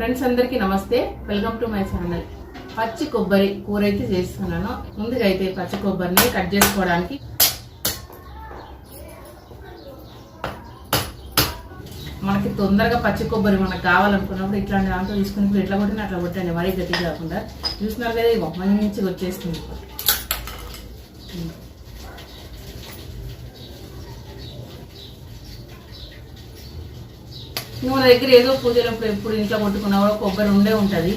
Friends అందరికీ నమస్తే. Welcome to my channel పచ్చి కొబ్బరి కూర అయితే చేస్తున్నాను. ముందుగా అయితే పచ్చి కొబ్బరిని కట్ చేసుకోవడానికి మనకి తొందరగా పచ్చి కొబ్బరి మనకు కావాలనుకున్నప్పుడు ఇట్లాంటి దాంట్లో తీసుకుని ఇప్పుడు ఎట్లా కొట్టినా అట్లా కొట్టండి. మరీ గట్టి కాకుండా చూసినారు కదా ఇవ్వ మంచిగా వచ్చేస్తుంది. నువ్వు మన దగ్గర ఏదో పూజలప్పుడు ఎప్పుడు ఇంట్లో కొట్టుకున్నావో కొబ్బరి ఉండే ఉంటుంది.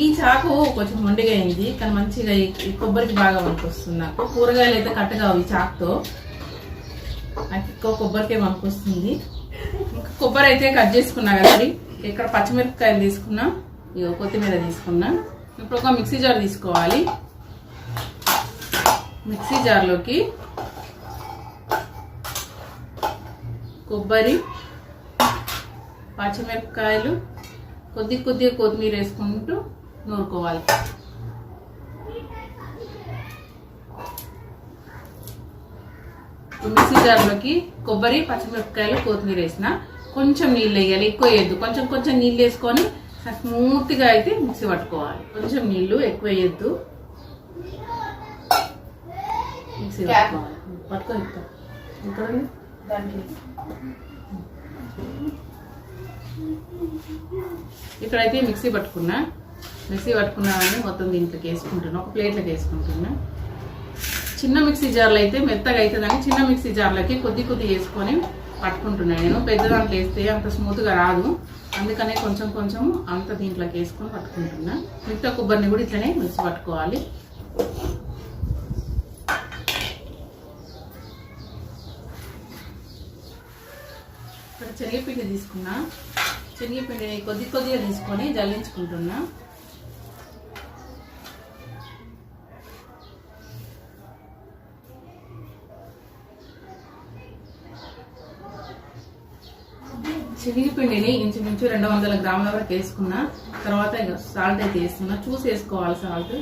ఈ చాకు కొంచెం మొండిగా అయింది కానీ మంచిగా ఈ కొబ్బరికి బాగా వస్తుంది నాకు. కూరగాయలు అయితే కట్టగావు ఈ చాకుతో. నాకు ఎక్కువ కొబ్బరికే వస్తుంది ఇంకా కొబ్బరి అయితే కట్ చేసుకున్నా కదండి ఇక్కడ పచ్చిమిరపకాయలు తీసుకున్నా ఇగో కొత్తిమీర తీసుకున్నా. ఇప్పుడు ఒక మిక్సీ జార్ తీసుకోవాలి. మిక్సీ జార్లోకి కొబ్బరి పచ్చిమిరపకాయలు కొద్ది కొద్దిగా కొత్తిమీర వేసుకుంటూ నూరుకోవాలి. ఈ మిక్సీ జార్లోకి కొబ్బరి పచ్చిమిరపకాయలు కొత్తిమీర వేసిన కొంచెం నీళ్ళు వేయాలి. ఎక్కువ వేయద్దు. కొంచెం కొంచెం నీళ్ళు వేసుకొని స్మూత్గా అయితే మిక్సీ పట్టుకోవాలి. కొంచెం నీళ్ళు ఎక్కువ వేయద్దు. మిక్సీ పట్టుకోవాలి. పట్టుకో ఇక్కడ దానికి ఇక్కడైతే మిక్సీ పట్టుకున్నా. మిక్సీ పట్టుకున్నామని మొత్తం దీంట్లోకి వేసుకుంటున్నా. ఒక ప్లేట్లోకి వేసుకుంటున్నా. చిన్న మిక్సీ జార్లో అయితే మెత్తగా అవుతుందని చిన్న మిక్సీ జార్లకి కొద్ది కొద్ది వేసుకొని పట్టుకుంటున్నాను నేను పెద్ద దాంట్లో వేస్తే అంత స్మూత్గా రాదు. అందుకనే కొంచెం కొంచెం అంత దీంట్లోకి వేసుకొని పట్టుకుంటున్నా. మిగతా కొబ్బరిని కూడా ఇట్లనే మిక్సీ పట్టుకోవాలి. ఇక్కడ శనగపిండి తీసుకున్నా. శనగపిండిని కొద్ది కొద్దిగా తీసుకొని జల్లించుకుంటున్నా. శనగపిండిని ఇంచుమించు రెండు వందల గ్రాముల వరకు వేసుకున్నా. తర్వాత ఇక సాల్ట్ అయితే వేసుకున్నా చూసి వేసుకోవాలి సాల్ట్.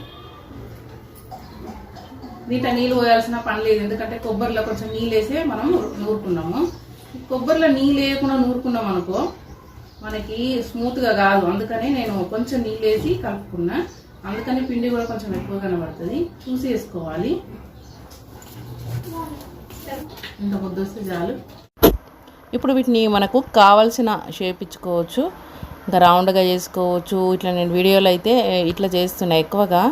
నీట నీళ్ళు పోయాల్సిన పని లేదు. ఎందుకంటే కొబ్బరిలో కొంచెం నీళ్ళు వేసే మనం నూరుకున్నాము కొబ్బరిలో నీళ్ళు వేయకుండా నూరుకున్నాం అనుకో మనకి స్మూత్గా కాదు. అందుకని నేను కొంచెం నీళ్ళు వేసి కలుపుకున్నా. అందుకని పిండి కూడా కొంచెం ఎక్కువ కనబడుతుంది. చూసి వేసుకోవాలి ఇంత ముద్దొస్తే చాలు. ఇప్పుడు వీటిని మనకు కావలసిన షేప్ ఇచ్చుకోవచ్చు. ఇంకా రౌండ్గా చేసుకోవచ్చు. ఇట్లా నేను వీడియోలో అయితే ఇట్లా చేస్తున్నా ఎక్కువగా.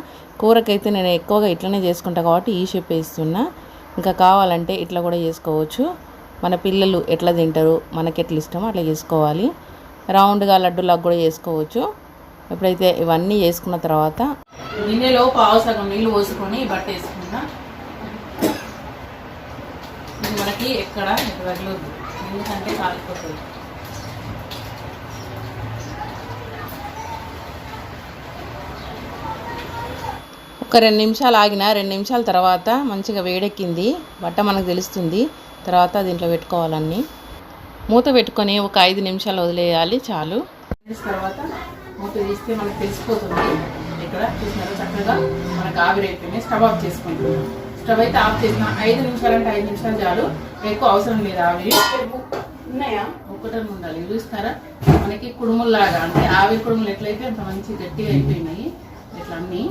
కూరకైతే నేను ఎక్కువగా ఇట్లనే చేసుకుంటా కాబట్టి ఈ షేప్ వేస్తున్నా ఇంకా కావాలంటే ఇట్లా కూడా చేసుకోవచ్చు. మన పిల్లలు ఎట్లా తింటారు? మనకి ఎట్లా ఇష్టమో అట్లా చేసుకోవాలి. రౌండ్గా లడ్డూలాగా కూడా చేసుకోవచ్చు. ఎప్పుడైతే ఇవన్నీ చేసుకున్న తర్వాత గిన్నెలో పావు సగం నీళ్ళు పోసుకొని బట్ట వేసుకున్నా ఇది మనకి ఎక్కడ ఎందుకంటే కాలిపోతుంది. ఒక రెండు నిమిషాలు ఆగిన రెండు నిమిషాల తర్వాత మంచిగా వేడెక్కింది. బట్ట మనకు తెలుస్తుంది. తర్వాత దీంట్లో పెట్టుకోవాలన్నీ. మూత పెట్టుకొని ఒక ఐదు నిమిషాలు వదిలేయాలి చాలు. తర్వాత మూత తీస్తే మనకు తెలిసిపోతుంది. ఇక్కడ చూసినారు చక్కగా? మనకు ఆవిరి అయిపోయింది స్టవ్ ఆఫ్ చేసుకుంటున్నాం. స్టవ్ అయితే ఆఫ్ చేసిన ఐదు నిమిషాలు అంటే ఐదు నిమిషాలు చాలు. ఎక్కువ అవసరం లేదు ఆవిరి ఉన్నాయా? ఒక్కటే ఉండాలి. చూస్తారా మనకి కుడుముల్లాగా అంటే ఆవిరి కుడుములు ఎట్లయితే అంత మంచి గట్టిగా అయిపోయినాయి. ఇట్లా అన్నీ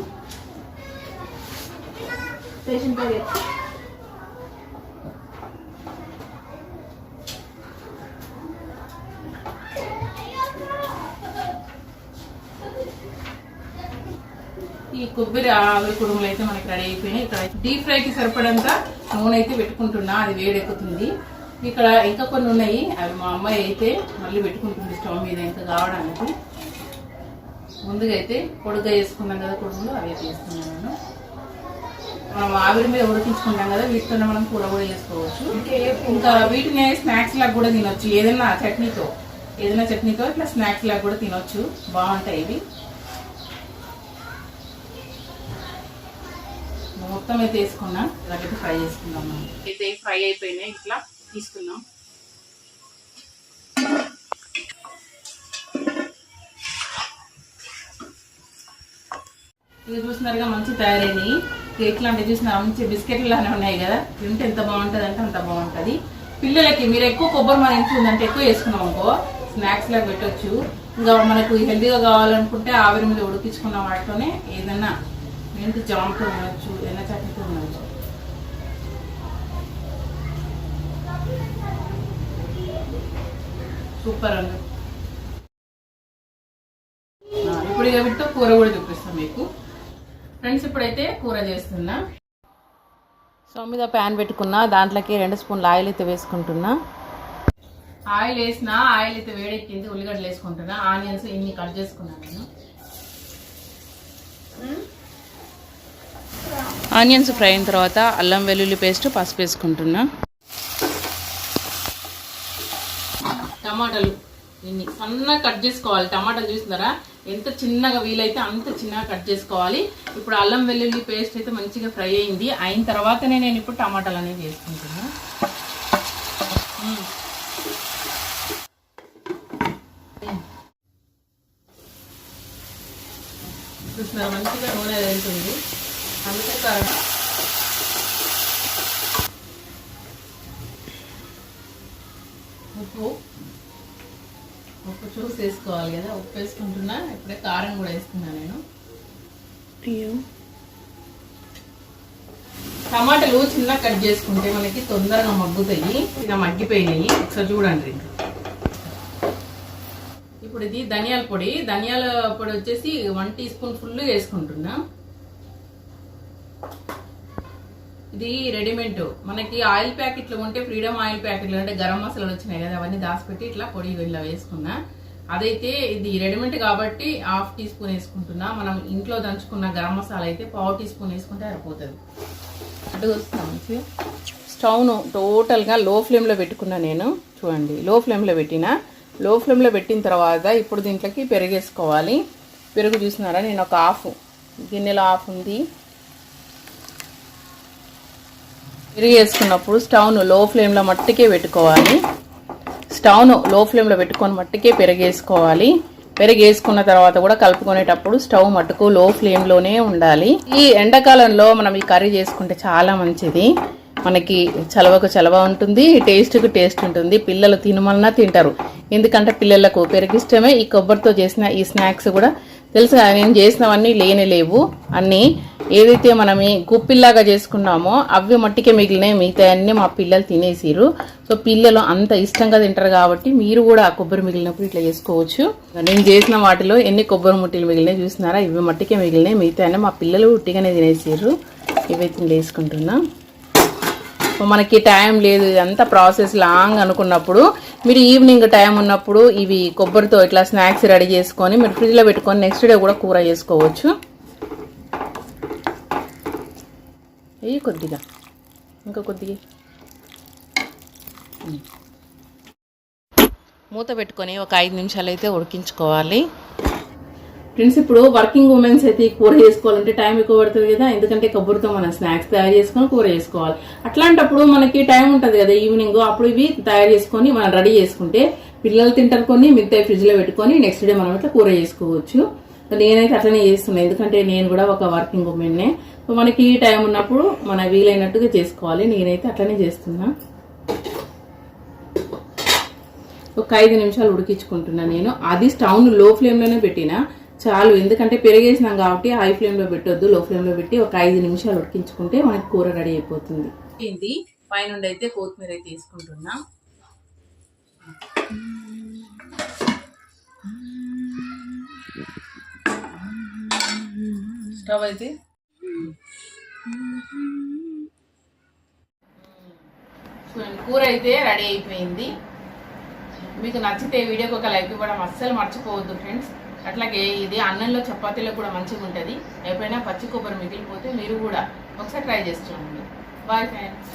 ఈ కొబ్బరి ఆవిరి కుడుములు అయితే మనకి రెడీ అయిపోయినాయి. ఇక్కడ డీప్ ఫ్రైకి సరిపడంత నూనె అయితే పెట్టుకుంటున్నా. అది వేడెక్కుతుంది. ఇక్కడ ఇంకా కొన్ని ఉన్నాయి. అవి మా అమ్మాయి అయితే మళ్ళీ పెట్టుకుంటుంది స్టవ్ మీద ఇంకా కావడానికి. ముందుగా అయితే పొడుగ్గా వేసుకున్నాం కదా కుడుములు అవి అయితే వేసుకున్నాను నేను. మనం ఆవిరి మీద ఉడికించుకుంటాం కదా వీటితోనే మనం కూర కూడా చేసుకోవచ్చు. ఇంకా వీటిని స్నాక్స్ లాగా కూడా తినొచ్చు. ఏదైనా చట్నీతో ఏదైనా చట్నీతో ఇట్లా స్నాక్స్ లాగా కూడా తినొచ్చు. బాగుంటాయి ఇవి. మొత్తం అయితే వేసుకున్నా ఇలాగైతే ఫ్రై చేసుకుందాం మనం. అయితే ఫ్రై అయిపోయినాయి. ఇట్లా తీసుకుందాం. ఇవి చూసినారుగా మంచి తయారైనవి కేక్ లాంటివి చూసినారు? మంచి బిస్కెట్లు లానే ఉన్నాయి కదా. తింటే ఎంత బాగుంటుంది అంటే అంత బాగుంటుంది. పిల్లలకి మీరు ఎక్కువ కొబ్బరి మన ఇంట్లో ఉందంటే ఎక్కువ వేసుకున్నాం అనుకో స్నాక్స్ లాగా పెట్టొచ్చు. ఇంకా మనకు హెల్దీగా కావాలనుకుంటే ఆవిరి మీద ఉడికించుకున్న వాటితోనే ఏదన్నా ఎంత జామ్తో ఉండొచ్చు ఎన్న చట్నీతో ఉండొచ్చు? సూపర్ అండి. ఇప్పుడు ఇక వీటితో కూర కూడా చూపిస్తాం మీకు. ఫ్రెండ్స్ ఇప్పుడైతే కూర చేస్తున్నా. సో మీద ప్యాన్ పెట్టుకున్నా దాంట్లోకి రెండు స్పూన్లు ఆయిల్ అయితే వేసుకుంటున్నా. ఆయిల్ వేసిన ఆయిల్ అయితే వేడెక్కింది ఉల్లిగడ్డలు వేసుకుంటున్నా ఆనియన్స్ ఇన్ని కట్ చేసుకున్నాను నేను. ఆనియన్స్ ఫ్రై అయిన తర్వాత అల్లం వెల్లుల్లి పేస్ట్ పసుపు వేసుకుంటున్నా. టమాటాలు. ఇన్ని సన్నగా కట్ చేసుకోవాలి. టమాటాలు చూస్తున్నారా? ఎంత చిన్నగా వీలైతే అంత చిన్నగా కట్ చేసుకోవాలి. ఇప్పుడు అల్లం వెల్లుల్లి పేస్ట్ అయితే మంచిగా ఫ్రై అయింది. అయిన తర్వాతనే నేను ఇప్పుడు టమాటాలు అనేది వేసుకుంటున్నా. చూస్తున్నారా? మంచిగా నూనె వెళ్తుంది. అందుకే కారణం ఉప్పు. ఉప్పు చూసి వేసుకోవాలి కదా ఉప్పు వేసుకుంటున్నా. ఇప్పుడే కారం కూడా వేసుకున్నా నేను. టమాటాలు చిన్న కట్ చేసుకుంటే మనకి తొందరగా మగ్గుతాయి. ఇలా మగ్గిపోయినాయి. ఒకసారి చూడండి. ఇప్పుడు ఇది ధనియాల పొడి. ధనియాల పొడి వచ్చేసి వన్ టీ స్పూన్ ఫుల్ వేసుకుంటున్నా. ఇది రెడీమేడ్. మనకి ఆయిల్ ప్యాకెట్లు ఉంటే ఫ్రీడమ్ ఆయిల్ ప్యాకెట్లు అంటే గరం మసాలాలు వచ్చినాయి కదా అవన్నీ దాచిపెట్టి ఇట్లా పొడి ఇలా వేసుకున్నా. అదైతే ఇది రెడీమేడ్ కాబట్టి హాఫ్ టీ స్పూన్ వేసుకుంటున్నా. మనం ఇంట్లో దంచుకున్న గరం మసాలా అయితే పావు టీ స్పూన్ వేసుకుంటే సరిపోతుంది. అటు వస్తాం స్టవ్ను టోటల్గా లో ఫ్లేమ్లో పెట్టుకున్నా నేను. చూడండి లో ఫ్లేమ్లో పెట్టిన. లో ఫ్లేమ్లో పెట్టిన తర్వాత ఇప్పుడు దీంట్లోకి పెరిగేసుకోవాలి. పెరుగు చూసినారా? నేను ఒక హాఫ్ గిన్నెలో హాఫ్ ఉంది. పెరుగు వేసుకున్నప్పుడు స్టవ్ను లో ఫ్లేమ్లో మట్టికే పెట్టుకోవాలి. స్టవ్ను లో ఫ్లేమ్లో పెట్టుకొని మట్టికే పెరగేసుకోవాలి. పెరగేసుకున్న తర్వాత కూడా కలుపుకునేటప్పుడు స్టవ్ మట్టుకు లో ఫ్లేమ్లోనే ఉండాలి. ఈ ఎండాకాలంలో మనం ఈ కర్రీ చేసుకుంటే చాలా మంచిది. మనకి చలవకు చలవ ఉంటుంది టేస్ట్కు టేస్ట్ ఉంటుంది. పిల్లలు తినమన్నా తింటారు. ఎందుకంటే పిల్లలకు పెరిగిష్టమే ఈ కొబ్బరితో చేసిన ఈ స్నాక్స్ కూడా తెలుసు కదా నేను చేసినవన్నీ లేనే లేవు. అన్నీ ఏదైతే మనం గుప్పిల్లాగా చేసుకున్నామో అవి మట్టికే మిగిలినాయి మిగతా మా పిల్లలు తినేసిరు సో పిల్లలు అంత ఇష్టంగా తింటారు కాబట్టి మీరు కూడా ఆ కొబ్బరి మిగిలినప్పుడు ఇట్లా చేసుకోవచ్చు. నేను చేసిన వాటిలో ఎన్ని కొబ్బరి ముట్టిలు మిగిలినాయి చూసినారా? ఇవి మట్టికే మిగిలినాయి మిగతా మా పిల్లలు ఉట్టిగానే తినేసిరు ఇవైతే నేను వేసుకుంటున్నా మనకి టైం లేదు ఇదంతా ప్రాసెస్ లాంగ్ అనుకున్నప్పుడు మీరు ఈవినింగ్ టైం ఉన్నప్పుడు ఇవి కొబ్బరితో ఇట్లా స్నాక్స్ రెడీ చేసుకొని మీరు ఫ్రిడ్జ్లో పెట్టుకొని నెక్స్ట్ డే కూడా కూర చేసుకోవచ్చు. ఏ కొద్దిగా ఇంకా కొద్దిగా. మూత పెట్టుకొని ఒక ఐదు నిమిషాలు అయితే ఉడికించుకోవాలి. ఫ్రెండ్స్ ఇప్పుడు వర్కింగ్ ఉమెన్స్ అయితే కూర చేసుకోవాలంటే టైం ఎక్కువ పడుతుంది కదా. ఎందుకంటే కొబ్బరితో మనం స్నాక్స్ తయారు చేసుకొని కూర చేసుకోవాలి. అట్లాంటప్పుడు మనకి టైం ఉంటుంది కదా ఈవినింగ్ అప్పుడు ఇవి తయారు చేసుకొని మనం రెడీ చేసుకుంటే పిల్లలు తింటారు కొన్ని మిగతా ఫ్రిడ్జ్లో పెట్టుకొని నెక్స్ట్ డే మనం ఇట్లా కూర చేసుకోవచ్చు. నేనైతే అట్లనే చేస్తున్నాను ఎందుకంటే నేను కూడా ఒక వర్కింగ్ ఉమెన్నే సో మనకి టైం ఉన్నప్పుడు మన వీలైనట్టుగా చేసుకోవాలి. నేనైతే అట్లనే చేస్తున్నా. ఒక ఐదు నిమిషాలు ఉడికించుకుంటున్నా నేను. అది స్టవ్లో ఫ్లేమ్లోనే పెట్టిన. చాలు. ఎందుకంటే పెరిగేసినాం కాబట్టి హై ఫ్లేమ్లో పెట్టొద్దు లో ఫ్లేమ్లో పెట్టి ఒక ఐదు నిమిషాలు ఉడికించుకుంటే మనకి కూర రెడీ అయిపోతుంది. ఇది పైనుండి అయితే కొత్తిమీర అయితే తీసుకుంటున్నా స్టవ్ అయితే. కూర అయితే రెడీ అయిపోయింది. మీకు నచ్చితే వీడియోకి ఒక లైక్ ఇవ్వడం అస్సలు మర్చిపోవద్దు ఫ్రెండ్స్. అట్లాగే ఇది అన్నంలో చపాతీలో కూడా మంచిగా ఉంటుంది ఎప్పుడైనా పచ్చి కొబ్బరి మిగిలిపోతే మీరు కూడా ఒకసారి ట్రై చేసి చూడండి. Bye friends